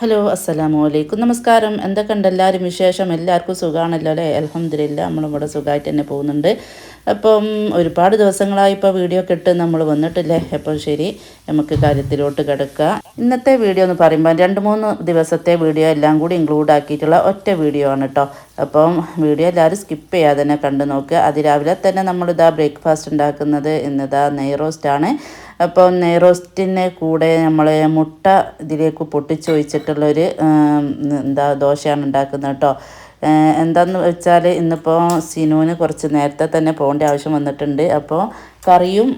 Hello അസ്സലാമു അലൈക്കും നമസ്കാരം. എന്തൊക്കെയുണ്ട് എല്ലാവരും വിശേഷം? എല്ലാവർക്കും സുഖമാണല്ലോ അല്ലേ? അലഹമ്മദില്ല നമ്മളിവിടെ സുഖമായിട്ട് തന്നെ പോകുന്നുണ്ട്. അപ്പം ഒരുപാട് ദിവസങ്ങളായി ഇപ്പോൾ വീഡിയോ ഒക്കെ ഇട്ട് നമ്മൾ വന്നിട്ടില്ലേ? അപ്പം ശരി നമുക്ക് കാര്യത്തിലോട്ട് കിടക്കുക ഇന്നത്തെ വീഡിയോ എന്ന് പറയുമ്പോൾ രണ്ട് മൂന്ന് ദിവസത്തെ വീഡിയോ എല്ലാം കൂടി ഇൻക്ലൂഡ് ആക്കിയിട്ടുള്ള ഒറ്റ വീഡിയോ ആണ് കേട്ടോ അപ്പം വീഡിയോ എല്ലാവരും സ്കിപ്പ് ചെയ്യാതെ തന്നെ കണ്ടു നോക്കുക. അതിരാവിലെ തന്നെ നമ്മളിതാ ബ്രേക്ക്ഫാസ്റ്റ് ഉണ്ടാക്കുന്നത്. ഇന്നിതാ നെയ് റോസ്റ്റാണ് അപ്പോൾ നെയ്റോസ്റ്റിന്റെ കൂടെ നമ്മൾ മുട്ട ഇതിലേക്ക് പൊട്ടിച്ചൊഴിച്ചിട്ടുള്ളൊരു എന്താ ദോശയാണ് ഉണ്ടാക്കുന്നത് കേട്ടോ. എന്താന്ന് വെച്ചാൽ ഇന്നിപ്പോൾ സിനുവിന് കുറച്ച് നേരത്തെ തന്നെ പോകേണ്ട ആവശ്യം വന്നിട്ടുണ്ട്. അപ്പോൾ കറിയും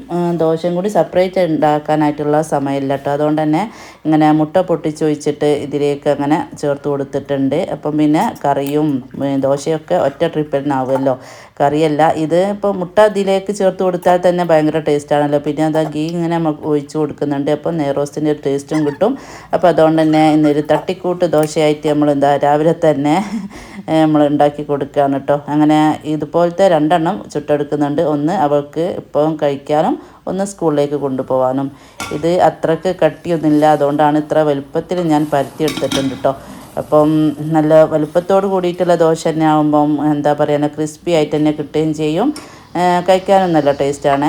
ദോശയും കൂടി സെപ്പറേറ്റ് ഉണ്ടാക്കാനായിട്ടുള്ള സമയമില്ല കേട്ടോ. അതുകൊണ്ട് തന്നെ ഇങ്ങനെ മുട്ട പൊട്ടിച്ചൊഴിച്ചിട്ട് ഇതിലേക്ക് അങ്ങനെ ചേർത്ത് കൊടുത്തിട്ടുണ്ട്. അപ്പം പിന്നെ കറിയും ദോശയൊക്കെ ഒറ്റ ട്രിപ്പിനാവുമല്ലോ കറിയല്ല. ഇത് ഇപ്പോൾ മുട്ട ഇതിലേക്ക് ചേർത്ത് കൊടുത്താൽ തന്നെ ഭയങ്കര ടേസ്റ്റാണല്ലോ പിന്നെ അതാ ഗീ ഇങ്ങനെ നമുക്ക് ഒഴിച്ച് കൊടുക്കുന്നുണ്ട്. അപ്പോൾ നെയ്റോസ്റ്റിന്റെ ഒരു ടേസ്റ്റും കിട്ടും. അപ്പോൾ അതുകൊണ്ട് തന്നെ ഇന്നൊരു തട്ടിക്കൂട്ട് ദോശയായിട്ട് നമ്മൾ എന്താ രാവിലെ തന്നെ നമ്മൾ ഉണ്ടാക്കി കൊടുക്കുകയാണ് കേട്ടോ അങ്ങനെ ഇതുപോലത്തെ രണ്ടെണ്ണം ചുട്ടെടുക്കുന്നുണ്ട്. ഒന്ന് അവൾക്ക് ഇപ്പം കഴിക്കാനും ഒന്ന് സ്കൂളിലേക്ക് കൊണ്ടുപോകാനും ഇത് അത്രയ്ക്ക് കട്ടിയൊന്നുമില്ല. അതുകൊണ്ടാണ് ഇത്ര വലുപ്പത്തിൽ ഞാൻ പരത്തി എടുത്തിട്ടുണ്ട് കേട്ടോ അപ്പം നല്ല വലുപ്പത്തോട് കൂടിയിട്ടുള്ള ദോശ തന്നെ ആകുമ്പം എന്താ പറയുക ക്രിസ്പി ആയിട്ട് തന്നെ കിട്ടുകയും ചെയ്യും. കഴിക്കാനും നല്ല ടേസ്റ്റാണ്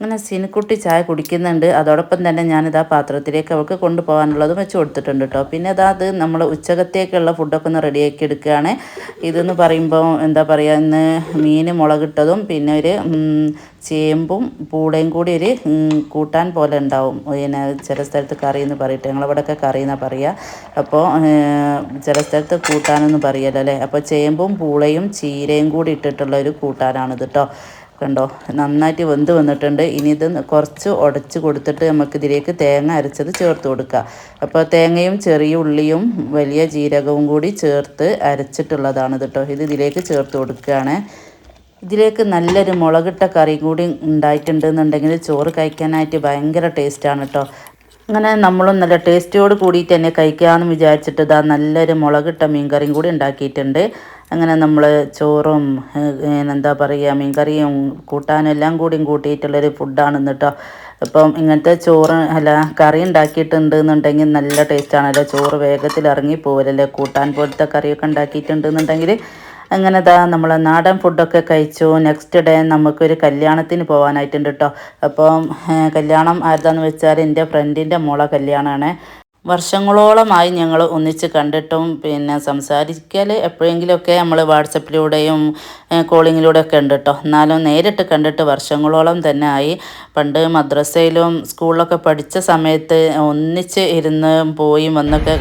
അങ്ങനെ സിനിക്കുട്ടി ചായ കുടിക്കുന്നുണ്ട്. അതോടൊപ്പം തന്നെ ഞാനിതാ പാത്രത്തിലേക്ക് അവൾക്ക് കൊണ്ടുപോകാനുള്ളതും വെച്ച് കൊടുത്തിട്ടുണ്ട് കേട്ടോ പിന്നെ അതാ അത് നമ്മൾ ഉച്ചകത്തേക്കുള്ള ഫുഡൊക്കെ ഒന്ന് റെഡിയാക്കി എടുക്കുകയാണ്. ഇതെന്ന് പറയുമ്പോൾ എന്താ പറയുക ഇന്ന് മീൻ മുളകിട്ടതും പിന്നെ ഒരു ചേമ്പും പൂടയും കൂടി ഒരു കൂട്ടാൻ പോലെ ഉണ്ടാവും. പിന്നെ ചില സ്ഥലത്ത് കറി എന്ന് പറയട്ടെ ഞങ്ങളിവിടെയൊക്കെ കറി എന്നാണ് പറയുക അപ്പോൾ ചില സ്ഥലത്ത് കൂട്ടാനെന്ന് പറയുമല്ലോ അല്ലേ? അപ്പോൾ ചേമ്പും പൂളയും ചീരയും കൂടി ഇട്ടിട്ടുള്ള ഒരു കൂട്ടാനാണിത് കേട്ടോ കണ്ടോ? നന്നായിട്ട് വെന്ത് വന്നിട്ടുണ്ട്. ഇനി ഇത് കുറച്ച് ഉടച്ച് കൊടുത്തിട്ട് നമുക്കിതിലേക്ക് തേങ്ങ അരച്ചത് ചേർത്ത് കൊടുക്കുക അപ്പോൾ തേങ്ങയും ചെറിയ ഉള്ളിയും വലിയ ജീരകവും കൂടി ചേർത്ത് അരച്ചിട്ടുള്ളതാണ് കേട്ടോ. ഇത് ഇതിലേക്ക് ചേർത്ത് കൊടുക്കുകയാണ്. ഇതിലേക്ക് നല്ലൊരു മുളകിട്ട കറിയും കൂടി ഉണ്ടായിട്ടുണ്ടെന്നുണ്ടെങ്കിൽ ചോറ് കഴിക്കാനായിട്ട് ഭയങ്കര ടേസ്റ്റാണ് കേട്ടോ. അങ്ങനെ നമ്മളും നല്ല ടേസ്റ്റിയോട് കൂടിയിട്ട് തന്നെ കഴിക്കാമെന്ന് വിചാരിച്ചിട്ട് ഇതാ നല്ലൊരു മുളകിട്ട മീൻ കറിയും കൂടി ഉണ്ടാക്കിയിട്ടുണ്ട്. അങ്ങനെ നമ്മൾ ചോറും എന്താ പറയുക മീൻകറിയും കൂട്ടാനും എല്ലാം കൂടിയും കൂട്ടിയിട്ടുള്ളൊരു ഫുഡാണ് കേട്ടോ അപ്പം ഇങ്ങനത്തെ ചോറ് അല്ല കറി ഉണ്ടാക്കിയിട്ടുണ്ട് എന്നുണ്ടെങ്കിൽ നല്ല ടേസ്റ്റാണല്ലോ. ചോറ് വേഗത്തിൽ ഇറങ്ങി പോകലല്ലേ കൂട്ടാൻ പോലത്തെ കറിയൊക്കെ ഉണ്ടാക്കിയിട്ടുണ്ടെന്നുണ്ടെങ്കിൽ അങ്ങനെ ദാ നമ്മൾ നാടൻ ഫുഡൊക്കെ കഴിച്ചു. നെക്സ്റ്റ് ഡേ നമുക്കൊരു കല്യാണത്തിന് പോകാനായിട്ടുണ്ട് കേട്ടോ അപ്പം കല്യാണം ആരുതാന്ന് വെച്ചാൽ എന്റെ ഫ്രണ്ടിന്റെ മോളെ കല്യാണമാണ് വർഷങ്ങളോളമായി ഞങ്ങൾ ഒന്നിച്ച് കണ്ടിട്ടും പിന്നെ സംസാരിക്കൽ എപ്പോഴെങ്കിലുമൊക്കെ നമ്മൾ വാട്സപ്പിലൂടെയും കോളിങ്ങിലൂടെ ഒക്കെ ഉണ്ട് കേട്ടോ എന്നാലും നേരിട്ട് കണ്ടിട്ട് വർഷങ്ങളോളം തന്നെ ആയി. പണ്ട് മദ്രസയിലും സ്കൂളിലൊക്കെ പഠിച്ച സമയത്ത് ഒന്നിച്ച് ഇരുന്ന് പോയി വന്നൊക്കെ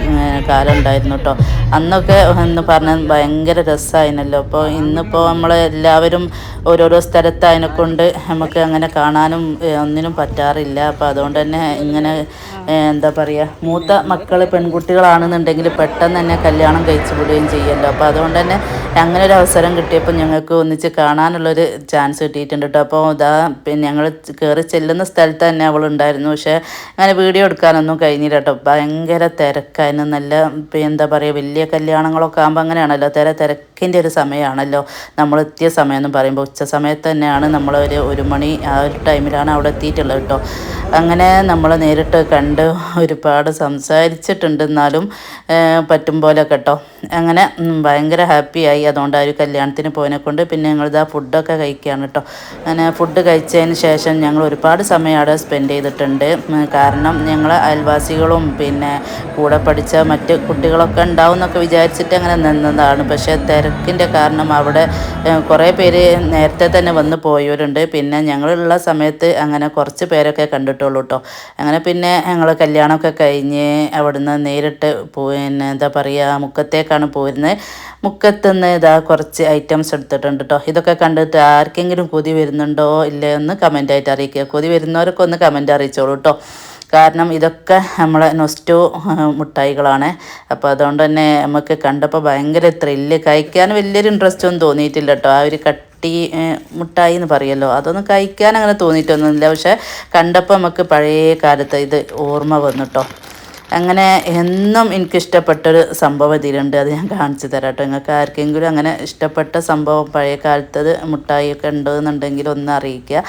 കാലം ഉണ്ടായിരുന്നു കേട്ടോ അന്നൊക്കെ എന്ന് പറഞ്ഞാൽ ഭയങ്കര രസമായിരുന്നല്ലോ അപ്പോൾ ഇന്നിപ്പോൾ നമ്മൾ എല്ലാവരും ഓരോരോ സ്ഥലത്തായതിനെ കൊണ്ട് നമുക്ക് അങ്ങനെ കാണാനും ഒന്നിനും പറ്റാറില്ല. അപ്പോൾ അതുകൊണ്ട് തന്നെ ഇങ്ങനെ എന്താ പറയുക മൂത്ത മക്കൾ പെൺകുട്ടികളാണെന്നുണ്ടെങ്കിൽ പെട്ടെന്ന് തന്നെ കല്യാണം കഴിച്ചു വിടുകയും ചെയ്യുമല്ലോ അപ്പോൾ അതുകൊണ്ട് തന്നെ അങ്ങനെ ഒരു അവസരം കിട്ടിയപ്പോൾ ഞങ്ങൾക്ക് ഒന്നിച്ച് കാണാനുള്ളൊരു ചാൻസ് കിട്ടിയിട്ടുണ്ട് കേട്ടോ. അപ്പോൾ ഇതാ പിന്നെ ഞങ്ങൾ കയറി ചെല്ലുന്ന സ്ഥലത്ത് തന്നെ അവളുണ്ടായിരുന്നു. പക്ഷേ അങ്ങനെ വീഡിയോ എടുക്കാനൊന്നും കഴിഞ്ഞില്ല കേട്ടോ. ഭയങ്കര തിരക്കായിരുന്നു. നല്ല എന്താ പറയുക വലിയ കല്യാണങ്ങളൊക്കെ ആകുമ്പോൾ അങ്ങനെയാണല്ലോ. തിര തിരക്കിന്റെ ഒരു സമയമാണല്ലോ നമ്മൾ എത്തിയ സമയം എന്ന് പറയുമ്പോൾ. ഉച്ച സമയത്ത് തന്നെയാണ് നമ്മൾ ഒരു ഒരു മണി ആ ഒരു ടൈമിലാണ് അവിടെ എത്തിയിട്ടുള്ളത് കേട്ടോ. അങ്ങനെ നമ്മൾ നേരിട്ട് കണ്ട് ഒരുപാട് സംസാരിച്ചിട്ടുണ്ട് എന്നാലും പറ്റും പോലെ കേട്ടോ. അങ്ങനെ ഭയങ്കര ഹാപ്പിയായി അതുകൊണ്ട് ആ ഒരു കല്യാണത്തിന് പോയതിനെ കൊണ്ട് പിന്നെ ഞങ്ങളിതാ ഫുഡൊക്കെ കഴിക്കുകയാണ് കേട്ടോ. അങ്ങനെ ഫുഡ് കഴിച്ചതിന് ശേഷം ഞങ്ങൾ ഒരുപാട് സമയം അവിടെ സ്പെൻഡ് ചെയ്തിട്ടുണ്ട്. കാരണം ഞങ്ങൾ അയൽവാസികളും പിന്നെ കൂടെ പഠിച്ച മറ്റ് കുട്ടികളൊക്കെ ഉണ്ടാവും എന്നൊക്കെ വിചാരിച്ചിട്ട് അങ്ങനെ നിന്നതാണ്. പക്ഷേ തിരക്കിന്റെ കാരണം അവിടെ കുറേ പേര് നേരത്തെ തന്നെ വന്ന് പോയവരുണ്ട്. പിന്നെ ഞങ്ങളുള്ള സമയത്ത് അങ്ങനെ കുറച്ച് പേരൊക്കെ കണ്ടിട്ടുള്ളൂ കേട്ടോ. അങ്ങനെ പിന്നെ ഞങ്ങൾ കല്യാണമൊക്കെ കഴിഞ്ഞ് അവിടുന്ന് നേരിട്ട് പിന്നെ എന്താ പറയുക മുക്കത്തേക്കാണ് പോയിരുന്നത്. മുക്കത്തുനിന്ന് ഇതാ കുറച്ച് ഐറ്റംസ് എടുത്തിട്ടുണ്ട് കേട്ടോ ഇതൊക്കെ കണ്ടിട്ട് ആർക്കെങ്കിലും കൊതി വരുന്നുണ്ടോ ഇല്ലേ എന്ന് കമന്റായിട്ട് അറിയിക്കുക. കൊതി വരുന്നവരൊക്കെ ഒന്ന് കമന്റ് അറിയിച്ചോളൂ കേട്ടോ കാരണം ഇതൊക്കെ നമ്മളെ നൊസ്റ്റോ മുട്ടായികളാണ്. അപ്പോൾ അതുകൊണ്ട് തന്നെ നമുക്ക് കണ്ടപ്പോൾ ഭയങ്കര ത്രില്ല് കഴിക്കാൻ വലിയൊരു ഇൻട്രസ്റ്റ് ഒന്നും തോന്നിയിട്ടില്ല കേട്ടോ ആ ഒരു കട്ടി മുട്ടായി എന്ന് പറയുമല്ലോ അതൊന്നും കഴിക്കാൻ അങ്ങനെ തോന്നിയിട്ടൊന്നുമില്ല. പക്ഷേ കണ്ടപ്പോൾ നമുക്ക് പഴയ കാലത്ത് ഇത് ഓർമ്മ വന്നു കേട്ടോ അങ്ങനെ എന്നും എനിക്കിഷ്ടപ്പെട്ടൊരു സംഭവം ഇതിലുണ്ട് അത് ഞാൻ കാണിച്ചു തരാം കേട്ടോ നിങ്ങൾക്ക് ആർക്കെങ്കിലും അങ്ങനെ ഇഷ്ടപ്പെട്ട സംഭവം പഴയ കാലത്തത് മുട്ടായിയൊക്കെ ഉണ്ടെന്നുണ്ടെങ്കിൽ ഒന്ന് അറിയിക്കുക.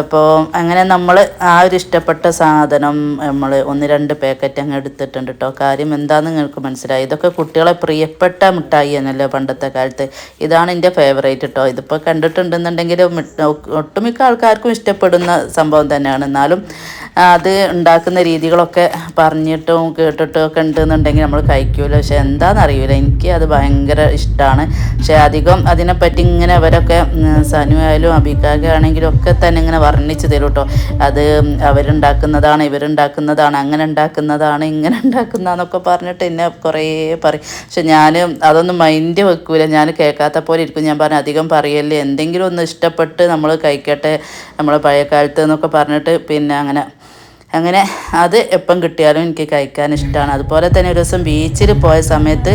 അപ്പോൾ അങ്ങനെ നമ്മൾ ആ ഒരു ഇഷ്ടപ്പെട്ട സാധനം നമ്മൾ ഒന്ന് രണ്ട് പാക്കറ്റ് അങ്ങ് എടുത്തിട്ടുണ്ട് കേട്ടോ. കാര്യം എന്താണെന്ന് നിങ്ങൾക്ക് മനസ്സിലായി. ഇതൊക്കെ കുട്ടികളെ പ്രിയപ്പെട്ട മുട്ടായി എന്നല്ലോ പണ്ടത്തെ കാലത്ത്. ഇതാണ് എന്റെ ഫേവറേറ്റ് കേട്ടോ. ഇതിപ്പോൾ കണ്ടിട്ടുണ്ടെന്നുണ്ടെങ്കിൽ ഒട്ടുമിക്ക ആൾക്കാർക്കും ഇഷ്ടപ്പെടുന്ന സംഭവം തന്നെയാണ്. എന്നാലും അത് ഉണ്ടാക്കുന്ന രീതികളൊക്കെ പറഞ്ഞിട്ടും കേട്ടിട്ടും ഒക്കെ ഉണ്ടെന്നുണ്ടെങ്കിൽ നമ്മൾ കഴിക്കൂല. പക്ഷെ എന്താണെന്ന് അറിയില്ല എനിക്ക് അത് ഭയങ്കര ഇഷ്ടമാണ് പക്ഷെ അധികം അതിനെപ്പറ്റി ഇങ്ങനെ അവരൊക്കെ സനുവായാലും സനു ആയാലും ആണെങ്കിലും ഒക്കെ തന്നെ ഇങ്ങനെ വർണിച്ച് തരും കേട്ടോ അത് അവരുണ്ടാക്കുന്നതാണ് ഇവരുണ്ടാക്കുന്നതാണ് അങ്ങനെ ഉണ്ടാക്കുന്നതാണ് ഇങ്ങനെ ഉണ്ടാക്കുന്നതെന്നൊക്കെ പറഞ്ഞിട്ട് എന്നെ കുറേ പറയും. പക്ഷെ ഞാൻ അതൊന്നും മൈൻഡ് വെക്കൂല. ഞാൻ കേൾക്കാത്ത പോലെ ഇരിക്കും. ഞാൻ പറഞ്ഞു അധികം പറയല്ലേ. എന്തെങ്കിലും ഒന്ന് ഇഷ്ടപ്പെട്ട് നമ്മൾ കഴിക്കട്ടെ നമ്മൾ പഴയ കാലത്ത് എന്നൊക്കെ പറഞ്ഞിട്ട് പിന്നെ അങ്ങനെ അങ്ങനെ അത് എപ്പം കിട്ടിയാലും എനിക്ക് കഴിക്കാൻ ഇഷ്ടമാണ് അതുപോലെ തന്നെ ഒരു ദിവസം ബീച്ചിൽ പോയ സമയത്ത്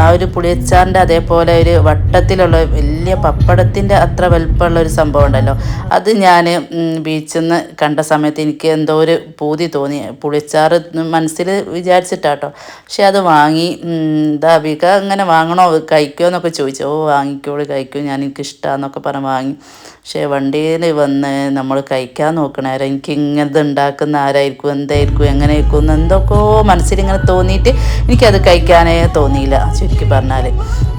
ആ ഒരു പുളിയച്ചാറിന്റെ അതേപോലെ ഒരു വട്ടത്തിലുള്ള വലിയ പപ്പടത്തിന്റെ അത്ര വലുപ്പമുള്ള ഒരു സംഭവം ഉണ്ടല്ലോ. അത് ഞാൻ ബീച്ചിൽ നിന്ന് കണ്ട സമയത്ത് എനിക്ക് എന്തോ ഒരു പൂതി തോന്നി. പുളിച്ചാറ് മനസ്സിൽ വിചാരിച്ചിട്ടാട്ടോ. പക്ഷെ അത് വാങ്ങി ദാബിക അങ്ങനെ വാങ്ങണോ കഴിക്കുമോ എന്നൊക്കെ ചോദിച്ചു. ഓ വാങ്ങിക്കോളൂ കഴിക്കും ഞാൻ എനിക്ക് ഇഷ്ടമാണെന്നൊക്കെ പറഞ്ഞ് വാങ്ങി. പക്ഷേ വണ്ടിയിൽ വന്ന് നമ്മൾ കഴിക്കാൻ നോക്കണേരം എനിക്ക് ഇങ്ങനത് ഉണ്ടാക്കുന്ന ആരായിരിക്കും എന്തായിരിക്കും എങ്ങനെയായിരിക്കും എന്ന് എന്തൊക്കെയോ മനസ്സിലിങ്ങനെ തോന്നിയിട്ട് എനിക്കത് കഴിക്കാനേ തോന്നിയില്ല ചുരുക്കി പറഞ്ഞാൽ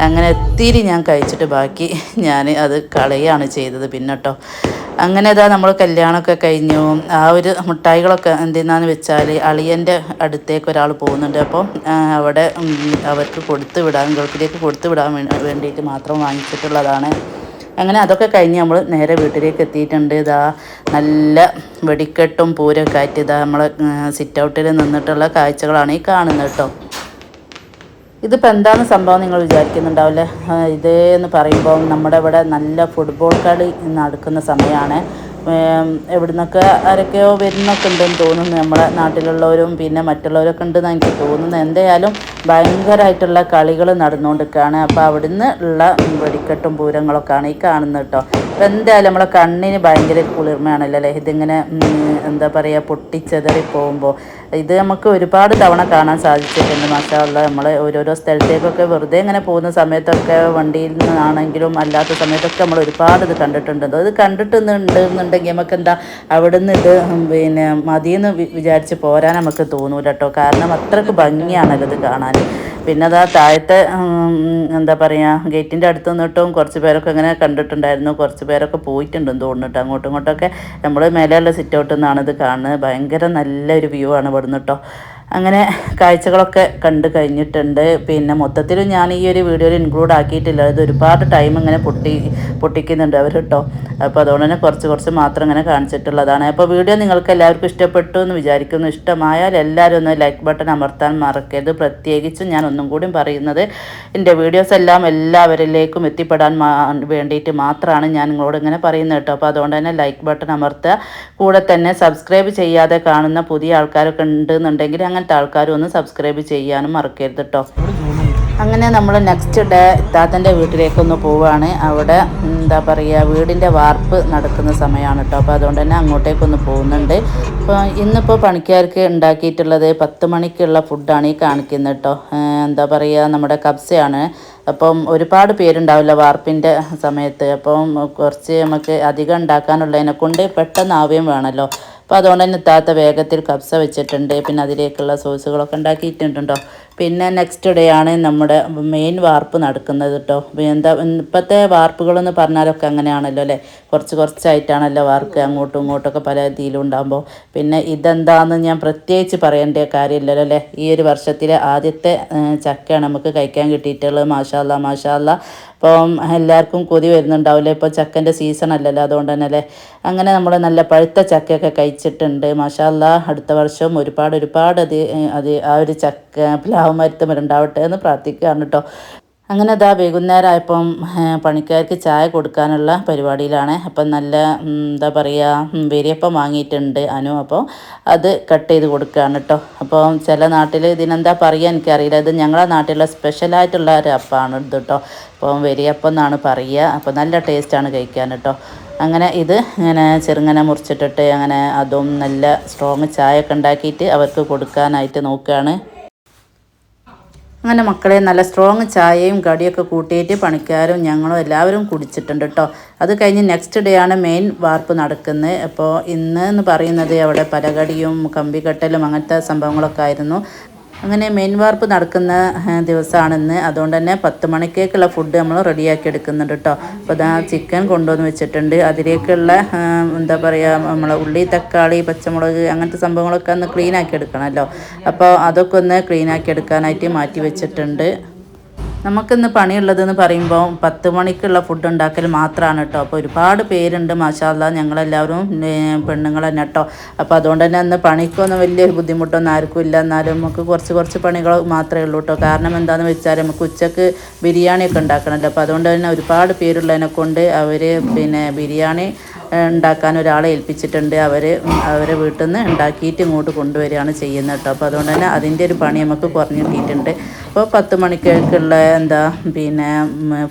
അങ്ങനെ ഒത്തിരി ഞാൻ കഴിച്ചിട്ട് ബാക്കി ഞാൻ അത് കളയാണ് ചെയ്തത് പിന്നെ കേട്ടോ അങ്ങനെ ഇതാ നമ്മൾ കല്യാണമൊക്കെ കഴിഞ്ഞു. ആ ഒരു മിഠായികളൊക്കെ എന്തിനാന്ന് വെച്ചാൽ അളിയന്റെ അടുത്തേക്ക് ഒരാൾ പോകുന്നുണ്ട്. അപ്പോൾ അവിടെ അവർക്ക് കൊടുത്തു വിടാൻ ഗൾഫിലേക്ക് കൊടുത്തു വിടാൻ വേണ്ടിയിട്ട് മാത്രം വാങ്ങിച്ചിട്ടുള്ളതാണ്. അങ്ങനെ അതൊക്കെ കഴിഞ്ഞ് നമ്മൾ നേരെ വീട്ടിലേക്ക് എത്തിയിട്ടുണ്ട്. ഇതാ നല്ല വെടിക്കെട്ടും പൂരൊക്കെ ആയിട്ട് ഇതാ നമ്മൾ സിറ്റ് ഔട്ടിൽ നിന്നിട്ടുള്ള കാഴ്ചകളാണ് ഈ കാണുന്നത് കേട്ടോ. ഇതിപ്പോൾ എന്താണ് സംഭവം നിങ്ങൾ വിചാരിക്കുന്നുണ്ടാവില്ലേ? ഇതേ എന്ന് പറയുമ്പോൾ നമ്മുടെ ഇവിടെ നല്ല ഫുട്ബോൾ കളി നടക്കുന്ന സമയമാണ് എവിടുന്നൊക്കെ ആരൊക്കെയോ വരുന്നൊക്കെ ഉണ്ടെന്ന് തോന്നുന്നു. നമ്മുടെ നാട്ടിലുള്ളവരും പിന്നെ മറ്റുള്ളവരൊക്കെ ഉണ്ടെന്ന് എനിക്ക് തോന്നുന്നു എന്തായാലും ഭയങ്കരമായിട്ടുള്ള കളികൾ നടന്നുകൊണ്ടിരിക്കുകയാണ്. അപ്പോൾ അവിടുന്ന് ഉള്ള വെടിക്കെട്ടും പൂരങ്ങളൊക്കെയാണ് ഈ കാണുന്നത് കേട്ടോ. അപ്പോൾ എന്തായാലും നമ്മളെ കണ്ണിന് ഭയങ്കര കുളിർമയാണല്ലോ അല്ലേ? ഇതിങ്ങനെ എന്താ പറയുക പൊട്ടിച്ചെതറി പോകുമ്പോൾ. ഇത് നമുക്ക് ഒരുപാട് തവണ കാണാൻ സാധിച്ചിട്ടുണ്ട്. മാഷാള്ള നമ്മൾ ഓരോരോ സ്ഥലത്തേക്കൊക്കെ വെറുതെ ഇങ്ങനെ പോകുന്ന സമയത്തൊക്കെ വണ്ടിയിൽ നിന്നാണെങ്കിലും അല്ലാത്ത സമയത്തൊക്കെ നമ്മൾ ഒരുപാട് ഇത് കണ്ടിട്ടുണ്ട്. അത് കണ്ടിട്ടുണ്ട് നമുക്ക് എന്താ അവിടെ നിന്ന് ഇത് പിന്നെ മതിയെന്ന് വിചാരിച്ച് പോരാൻ നമുക്ക് തോന്നൂല കേട്ടോ കാരണം അത്രയ്ക്ക് ഭംഗിയാണല്ലോ ഇത് കാണാൻ. പിന്നെ അതാ താഴത്തെ എന്താ പറയുക ഗേറ്റിന്റെ അടുത്ത് നിന്നിട്ടും കുറച്ച് പേരൊക്കെ ഇങ്ങനെ കണ്ടിട്ടുണ്ടായിരുന്നു. കുറച്ച് പേരൊക്കെ പോയിട്ടുണ്ടെന്ന് തോന്നുന്നുട്ടോ അങ്ങോട്ടും ഇങ്ങോട്ടൊക്കെ നമ്മൾ മേലെയുള്ള സിറ്റ് ഔട്ടിൽ നിന്നാണ് ഇത് കാണുന്നത്. ഭയങ്കര നല്ലൊരു വ്യൂ ആണ് ഇവിടുന്ന് കേട്ടോ അങ്ങനെ കാഴ്ചകളൊക്കെ കണ്ടു കഴിഞ്ഞിട്ടുണ്ട്. പിന്നെ മൊത്തത്തിൽ ഞാൻ ഈ ഒരു വീഡിയോയിൽ ഇൻക്ലൂഡ് ആക്കിയിട്ടില്ല. ഇത് ഒരുപാട് ടൈം ഇങ്ങനെ പൊട്ടി പൊട്ടിക്കുന്നുണ്ട് അവർ കേട്ടോ അപ്പോൾ അതുകൊണ്ട് തന്നെ കുറച്ച് കുറച്ച് മാത്രം ഇങ്ങനെ കാണിച്ചിട്ടുള്ളതാണ്. അപ്പോൾ വീഡിയോ നിങ്ങൾക്ക് എല്ലാവർക്കും ഇഷ്ടപ്പെട്ടു എന്ന് വിചാരിക്കുന്നു. ഇഷ്ടമായാൽ എല്ലാവരും ഒന്ന് ലൈക്ക് ബട്ടൺ അമർത്താൻ മറക്കരുത്. പ്രത്യേകിച്ചും ഞാൻ ഒന്നും കൂടി പറയുന്നത് എന്റെ വീഡിയോസ് എല്ലാം എല്ലാവരിലേക്കും എത്തിപ്പെടാൻ വേണ്ടിയിട്ട് മാത്രമാണ് ഞാൻ നിങ്ങളോട് ഇങ്ങനെ പറയുന്നത് കേട്ടോ അപ്പോൾ അതുകൊണ്ട് തന്നെ ലൈക്ക് ബട്ടൺ അമർത്തുക. കൂടെ തന്നെ സബ്സ്ക്രൈബ് ചെയ്യാതെ കാണുന്ന പുതിയ ആൾക്കാരൊക്കെ ഉണ്ടെന്നുണ്ടെങ്കിൽ അങ്ങനത്തെ ആൾക്കാരും ഒന്ന് സബ്സ്ക്രൈബ് ചെയ്യാനും മറക്കരുത് കേട്ടോ അങ്ങനെ നമ്മൾ നെക്സ്റ്റ് ഡേ ഇത്താത്തന്റെ വീട്ടിലേക്കൊന്ന് പോവുകയാണ് അവിടെ എന്താ പറയുക വീടിന്റെ വാർപ്പ് നടക്കുന്ന സമയമാണ് കേട്ടോ അപ്പോൾ അതുകൊണ്ട് തന്നെ അങ്ങോട്ടേക്കൊന്ന് പോകുന്നുണ്ട്. അപ്പോൾ ഇന്നിപ്പോൾ പണിക്കാർക്ക് ഉണ്ടാക്കിയിട്ടുള്ളത് പത്ത് മണിക്കുള്ള ഫുഡാണ് ഈ കാണിക്കുന്നത് കേട്ടോ എന്താ പറയുക നമ്മുടെ കബ്സയാണ്. അപ്പം ഒരുപാട് പേരുണ്ടാവില്ല വാർപ്പിന്റെ സമയത്ത്. അപ്പം കുറച്ച് നമുക്ക് അധികം ഉണ്ടാക്കാനുള്ളതിനെ കൊണ്ട് പെട്ടെന്ന് ആവുകയും വേണമല്ലോ അപ്പോൾ അതുകൊണ്ട് തന്നെ താത്ത വേഗത്തിൽ കബ്സ വെച്ചിട്ടുണ്ട്. പിന്നെ അതിലേക്കുള്ള സോസുകളൊക്കെ ഉണ്ടാക്കിയിട്ടുണ്ടോ പിന്നെ നെക്സ്റ്റ് ഡേ ആണ് നമ്മുടെ മെയിൻ വാർപ്പ് നടക്കുന്നത് കേട്ടോ എന്താ ഇപ്പോഴത്തെ വാർപ്പുകളെന്ന് പറഞ്ഞാലൊക്കെ അങ്ങനെയാണല്ലോ അല്ലേ? കുറച്ച് കുറച്ചായിട്ടാണല്ലോ വാർക്ക് അങ്ങോട്ടും ഇങ്ങോട്ടൊക്കെ പല രീതിയിലും ഉണ്ടാകുമ്പോൾ പിന്നെ ഇതെന്താണെന്ന് ഞാൻ പ്രത്യേകിച്ച് പറയേണ്ട കാര്യമില്ലല്ലോ അല്ലേ? ഈ ഒരു വർഷത്തിലെ ആദ്യത്തെ ചക്കയാണ് നമുക്ക് കഴിക്കാൻ കിട്ടിയിട്ടുള്ളത്. മാഷാല്ല മാഷാല്ല അപ്പം എല്ലാവർക്കും കൊതി വരുന്നുണ്ടാവില്ലേ? ഇപ്പോൾ ചക്കന്റെ സീസൺ അല്ലല്ലോ അതുകൊണ്ട് തന്നെ അല്ലേ? അങ്ങനെ നമ്മൾ നല്ല പഴുത്ത ചക്കയൊക്കെ കഴിച്ചിട്ടുണ്ട്. മാഷാല്ല അടുത്ത വർഷം ഒരുപാട് ഒരുപാട് അത് അത് ആ ഒരു ചക്ക പ്ലാവ് മരുത്തം ഉണ്ടാവട്ടെ എന്ന് പ്രാർത്ഥിക്കുകയാണ് കേട്ടോ. അങ്ങനെ അതാ വൈകുന്നേരമായപ്പം പണിക്കാർക്ക് ചായ കൊടുക്കാനുള്ള പരിപാടിയിലാണ്. അപ്പം നല്ല എന്താ പറയുക വെരിയപ്പം വാങ്ങിയിട്ടുണ്ട് അനു. അപ്പോൾ അത് കട്ട് ചെയ്ത് കൊടുക്കുകയാണ് കേട്ടോ. അപ്പോൾ ചില നാട്ടിൽ ഇതിനെന്താ പറയുക എനിക്കറിയില്ല. ഇത് ഞങ്ങളുടെ നാട്ടിലുള്ള സ്പെഷ്യലായിട്ടുള്ള ഒരു അപ്പമാണ് ഇത് കേട്ടോ. അപ്പം വെരിയപ്പം എന്നാണ് പറയുക. അപ്പോൾ നല്ല ടേസ്റ്റാണ് കഴിക്കാൻ കേട്ടോ. അങ്ങനെ ഇത് ഇങ്ങനെ ചെറുങ്ങനെ മുറിച്ചിട്ടിട്ട് അങ്ങനെ അതും നല്ല സ്ട്രോങ് ചായ ഒക്കെ ഉണ്ടാക്കിയിട്ട് അവർക്ക് കൊടുക്കാനായിട്ട് നോക്കുകയാണ്. അങ്ങനെ മക്കളെ നല്ല സ്ട്രോങ് ചായയും കടിയൊക്കെ കൂട്ടിയിട്ട് പണിക്കാരും ഞങ്ങളും എല്ലാവരും കുടിച്ചിട്ടുണ്ട് കേട്ടോ അത് കഴിഞ്ഞ് നെക്സ്റ്റ് ഡേ ആണ് മെയിൻ വാർപ്പ് നടക്കുന്നത് അപ്പോൾ ഇന്ന് എന്ന് പറയുന്നത് അവിടെ പലകടിയും കമ്പിക്കട്ടലും അങ്ങനത്തെ സംഭവങ്ങളൊക്കെ ആയിരുന്നു. അങ്ങനെ മെയിൻ വാർപ്പ് നടക്കുന്ന ദിവസമാണെന്ന് അതുകൊണ്ട് തന്നെ പത്ത് മണിക്കേക്കുള്ള ഫുഡ് നമ്മൾ റെഡിയാക്കി എടുക്കുന്നുണ്ട് കേട്ടോ അപ്പോൾ ഇതാ ചിക്കൻ കൊണ്ടുവന്ന് വെച്ചിട്ടുണ്ട്. അതിലേക്കുള്ള എന്താ പറയുക നമ്മൾ ഉള്ളി തക്കാളി പച്ചമുളക് അങ്ങനത്തെ സംഭവങ്ങളൊക്കെ ഒന്ന് ക്ലീനാക്കി എടുക്കണമല്ലോ അപ്പോൾ അതൊക്കെ ഒന്ന് ക്ലീനാക്കി എടുക്കാനായിട്ട് മാറ്റി വെച്ചിട്ടുണ്ട്. നമുക്കിന്ന് പണിയുള്ളതെന്ന് പറയുമ്പോൾ പത്ത് മണിക്കുള്ള ഫുഡ് ഉണ്ടാക്കൽ മാത്രമാണ് കേട്ടോ അപ്പോൾ ഒരുപാട് പേരുണ്ട് മാഷാല്ല ഞങ്ങളെല്ലാവരും പെണ്ണുങ്ങൾ തന്നെ കേട്ടോ അപ്പോൾ അതുകൊണ്ട് തന്നെ അന്ന് പണിക്കൊന്നും വലിയൊരു ബുദ്ധിമുട്ടൊന്നും ആർക്കും ഇല്ല. എന്നാലും നമുക്ക് കുറച്ച് കുറച്ച് പണികൾ മാത്രമേ ഉള്ളൂ കേട്ടോ കാരണം എന്താണെന്ന് വെച്ചാൽ നമുക്ക് ഉച്ചയ്ക്ക് ബിരിയാണിയൊക്കെ ഉണ്ടാക്കണമല്ലോ അപ്പോൾ അതുകൊണ്ട് തന്നെ ഒരുപാട് പേരുള്ളതിനെ കൊണ്ട് അവർ പിന്നെ ബിരിയാണി ഉണ്ടാക്കാൻ ഒരാളെ ഏൽപ്പിച്ചിട്ടുണ്ട്. അവർ അവരെ വീട്ടിൽ നിന്ന് ഉണ്ടാക്കിയിട്ട് ഇങ്ങോട്ട് കൊണ്ടുവരികയാണ് ചെയ്യുന്നത് കേട്ടോ. അപ്പോൾ അതുകൊണ്ട് തന്നെ അതിന്റെ ഒരു പണി നമുക്ക് കുറഞ്ഞു കിട്ടിയിട്ടുണ്ട്. അപ്പോൾ പത്ത് മണിക്കേക്കുള്ള എന്താ പിന്നെ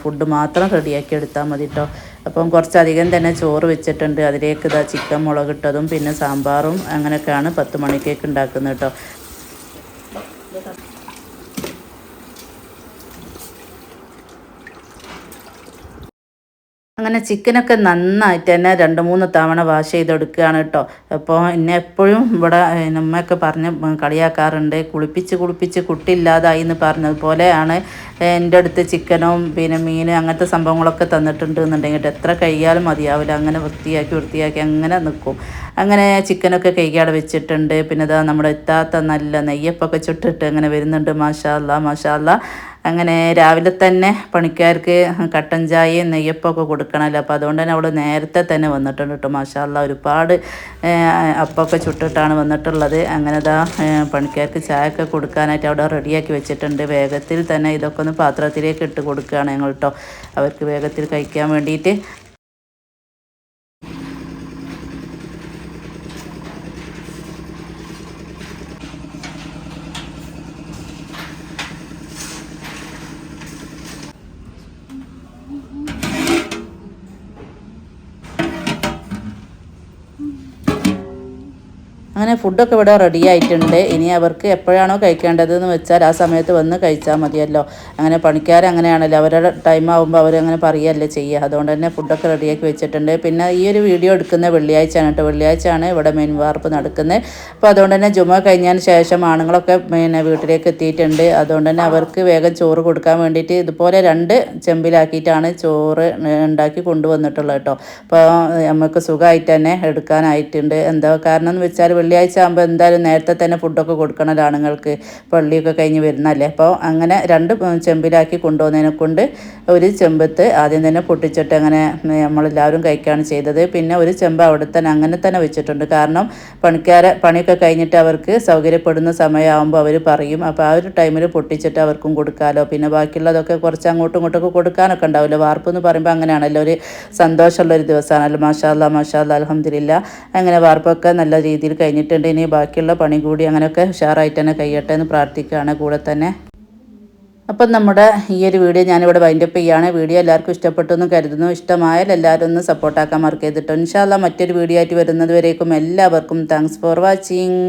ഫുഡ് മാത്രം റെഡിയാക്കി എടുത്താൽ മതി കേട്ടോ. അപ്പം കുറച്ചധികം തന്നെ ചോറ് വെച്ചിട്ടുണ്ട്. അതിലേക്ക് ഇതാ ചിക്കൻ മുളകിട്ടതും പിന്നെ സാമ്പാറും അങ്ങനെയൊക്കെയാണ് പത്ത് മണിക്കേക്ക് ഉണ്ടാക്കുന്നത് കേട്ടോ. അങ്ങനെ ചിക്കനൊക്കെ നന്നായിട്ട് തന്നെ രണ്ട് മൂന്ന് തവണ വാഷ് ചെയ്തെടുക്കുകയാണ് കേട്ടോ. അപ്പോൾ എന്നെ എപ്പോഴും ഇവിടെ നമ്മയൊക്കെ പറഞ്ഞ് കളിയാക്കാറുണ്ട്. കുളിപ്പിച്ച് കുളിപ്പിച്ച് കുട്ടിയില്ലാതായി എന്ന് പറഞ്ഞതുപോലെയാണ് എന്റെ അടുത്ത് ചിക്കനും പിന്നെ മീൻ അങ്ങനത്തെ സംഭവങ്ങളൊക്കെ തന്നിട്ടുണ്ട് എന്നുണ്ടെങ്കിൽ എത്ര കഴിയാലും മതിയാവില്ല. അങ്ങനെ വൃത്തിയാക്കി വൃത്തിയാക്കി അങ്ങനെ നിൽക്കും. അങ്ങനെ ചിക്കനൊക്കെ കൈകാട് വെച്ചിട്ടുണ്ട്. പിന്നെ ഇതാ നമ്മുടെ എത്താത്ത നല്ല നെയ്യപ്പൊക്കെ ചുട്ടിട്ട് അങ്ങനെ വരുന്നുണ്ട്. മാഷാല്ല മാഷാല്ല അങ്ങനെ രാവിലെ തന്നെ പണിക്കാർക്ക് കട്ടൻ ചായയും നെയ്യപ്പമൊക്കെ കൊടുക്കണമല്ലോ. അപ്പോൾ അതുകൊണ്ട് തന്നെ അവൾ നേരത്തെ തന്നെ വന്നിട്ടുണ്ട് കേട്ടോ. മാഷാല്ല ഒരുപാട് അപ്പമൊക്കെ ചുട്ടിട്ടാണ് വന്നിട്ടുള്ളത്. അങ്ങനെ ഇതാ പണിക്കാർക്ക് ചായയൊക്കെ കൊടുക്കാനായിട്ട് അവിടെ റെഡിയാക്കി വെച്ചിട്ടുണ്ട്. വേഗത്തിൽ തന്നെ ഇതൊക്കെ ഒന്ന് പാത്രത്തിലേക്ക് ഇട്ട് കൊടുക്കുകയാണ് ഞങ്ങൾ കേട്ടോ. അവർക്ക് വേഗത്തിൽ കഴിക്കാൻ വേണ്ടിയിട്ട് അങ്ങനെ ഫുഡൊക്കെ ഇവിടെ റെഡി ആയിട്ടുണ്ട്. ഇനി അവർക്ക് എപ്പോഴാണോ കഴിക്കേണ്ടതെന്ന് വെച്ചാൽ ആ സമയത്ത് വന്ന് കഴിച്ചാൽ മതിയല്ലോ. അങ്ങനെ പണിക്കാർ അങ്ങനെയാണല്ലോ. അവരുടെ ടൈം ആകുമ്പോൾ അവരങ്ങനെ പറയുകയല്ലേ ചെയ്യുക. അതുകൊണ്ട് തന്നെ ഫുഡൊക്കെ റെഡിയാക്കി വെച്ചിട്ടുണ്ട്. പിന്നെ ഈ ഒരു വീഡിയോ എടുക്കുന്ന വെള്ളിയാഴ്ചയാണ് കേട്ടോ. വെള്ളിയാഴ്ചയാണ് ഇവിടെ മെയിൻ വാർപ്പ് നടക്കുന്നത്. അപ്പോൾ അതുകൊണ്ട് തന്നെ ജുമ കഴിഞ്ഞതിന് ശേഷം ആണുങ്ങളൊക്കെ പിന്നെ വീട്ടിലേക്ക് എത്തിയിട്ടുണ്ട്. അതുകൊണ്ട് തന്നെ അവർക്ക് വേഗം ചോറ് കൊടുക്കാൻ വേണ്ടിയിട്ട് ഇതുപോലെ രണ്ട് ചെമ്പിലാക്കിയിട്ടാണ് ചോറ് ഉണ്ടാക്കി കൊണ്ടുവന്നിട്ടുള്ളത് കേട്ടോ. അപ്പോൾ നമുക്ക് സുഖമായിട്ട് തന്നെ എടുക്കാനായിട്ടുണ്ട്. എന്താ കാരണം എന്ന് വെച്ചാൽ വെള്ളിയാഴ്ച ആകുമ്പോൾ എന്തായാലും നേരത്തെ തന്നെ ഫുഡൊക്കെ കൊടുക്കണം ആണുങ്ങൾക്ക് പള്ളിയൊക്കെ കഴിഞ്ഞ് വരുന്നല്ലേ അപ്പോൾ അങ്ങനെ രണ്ട് ചെമ്പിലാക്കി കൊണ്ടുവന്നതിനെ കൊണ്ട് ഒരു ചെമ്പത്ത് ആദ്യം തന്നെ പൊട്ടിച്ചിട്ട് അങ്ങനെ നമ്മളെല്ലാവരും കഴിക്കുകയാണ് ചെയ്തത്. പിന്നെ ഒരു ചെമ്പ് അവിടെ തന്നെ അങ്ങനെ തന്നെ വെച്ചിട്ടുണ്ട്. കാരണം പണിക്കാരെ പണിയൊക്കെ കഴിഞ്ഞിട്ട് അവർക്ക് സൗകര്യപ്പെടുന്ന സമയമാകുമ്പോൾ അവർ പറയും. അപ്പോൾ ആ ഒരു ടൈമിൽ പൊട്ടിച്ചിട്ട് അവർക്കും കൊടുക്കാമല്ലോ പിന്നെ ബാക്കിയുള്ളതൊക്കെ കുറച്ച് അങ്ങോട്ടും ഇങ്ങോട്ടൊക്കെ കൊടുക്കാനൊക്കെ ഉണ്ടാവില്ല വാർപ്പ് എന്ന് പറയുമ്പോൾ അങ്ങനെയാണല്ലോ. ഒരു സന്തോഷമുള്ള ഒരു ദിവസമാണല്ലോ മാഷാല്ല മാഷാല്ല അലഹമില്ല അങ്ങനെ വാർപ്പൊക്കെ നല്ല രീതിയിൽ കഴിഞ്ഞു കഴിഞ്ഞിട്ടുണ്ട്. ഇനി ബാക്കിയുള്ള പണി കൂടി അങ്ങനെയൊക്കെ ഉഷാറായിട്ട് തന്നെ കഴിയട്ടെ എന്ന് പ്രാർത്ഥിക്കുകയാണ് കൂടെ തന്നെ. അപ്പം നമ്മുടെ ഈ ഒരു വീഡിയോ ഞാനിവിടെ വൈൻഡപ്പ് ചെയ്യുകയാണ്. വീഡിയോ എല്ലാവർക്കും ഇഷ്ടപ്പെട്ടു എന്ന് കരുതുന്നു. ഇഷ്ടമായാൽ എല്ലാവരും ഒന്ന് സപ്പോർട്ടാക്കാൻ മറക്കരുത് കേട്ടോ ഇൻഷാല്ല മറ്റൊരു വീഡിയോ ആയിട്ട് വരുന്നത് വരേക്കും എല്ലാവർക്കും താങ്ക്സ് ഫോർ വാച്ചിങ്